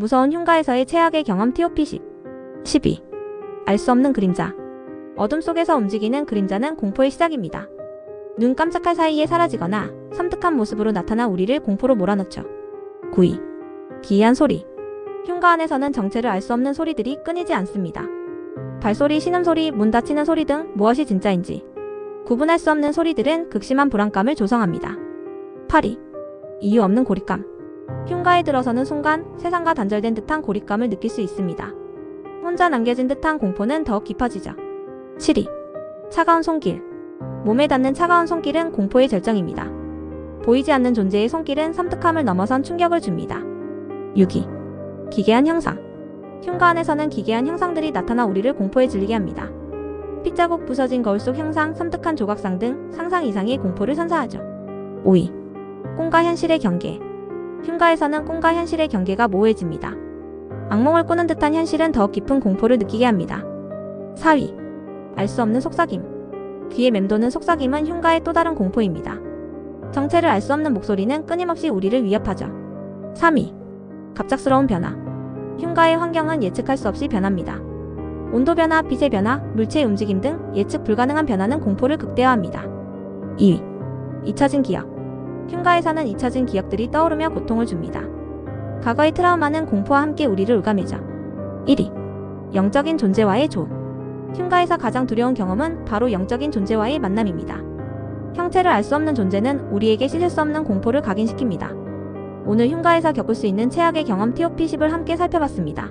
무서운 흉가에서의 최악의 경험 TOP10 12. 알 수 없는 그림자 어둠 속에서 움직이는 그림자는 공포의 시작입니다. 눈 깜짝할 사이에 사라지거나 섬뜩한 모습으로 나타나 우리를 공포로 몰아넣죠. 9위. 기이한 소리 흉가 안에서는 정체를 알 수 없는 소리들이 끊이지 않습니다. 발소리, 신음소리, 문 닫히는 소리 등 무엇이 진짜인지 구분할 수 없는 소리들은 극심한 불안감을 조성합니다. 8위. 이유 없는 고립감 흉가에 들어서는 순간 세상과 단절된 듯한 고립감을 느낄 수 있습니다. 혼자 남겨진 듯한 공포는 더욱 깊어지죠. 7위. 차가운 손길. 몸에 닿는 차가운 손길은 공포의 절정입니다. 보이지 않는 존재의 손길은 섬뜩함을 넘어선 충격을 줍니다. 6위. 기괴한 형상. 흉가 안에서는 기괴한 형상들이 나타나 우리를 공포에 질리게 합니다. 핏자국 부서진 거울 속 형상, 섬뜩한 조각상 등 상상 이상의 공포를 선사하죠. 5위. 꿈과 현실의 경계. 흉가에서는 꿈과 현실의 경계가 모호해집니다. 악몽을 꾸는 듯한 현실은 더욱 깊은 공포를 느끼게 합니다. 4위. 알 수 없는 속삭임. 귀에 맴도는 속삭임은 흉가의 또 다른 공포입니다. 정체를 알 수 없는 목소리는 끊임없이 우리를 위협하죠. 3위. 갑작스러운 변화. 흉가의 환경은 예측할 수 없이 변합니다. 온도 변화, 빛의 변화, 물체의 움직임 등 예측 불가능한 변화는 공포를 극대화합니다. 2위. 잊혀진 기억. 흉가에서는 잊혀진 기억들이 떠오르며 고통을 줍니다. 과거의 트라우마는 공포와 함께 우리를 울감해져. 1위. 영적인 존재와의 조음. 흉가에서 가장 두려운 경험은 바로 영적인 존재와의 만남입니다. 형체를 알 수 없는 존재는 우리에게 씻을 수 없는 공포를 각인시킵니다. 오늘 흉가에서 겪을 수 있는 최악의 경험 TOP10을 함께 살펴봤습니다.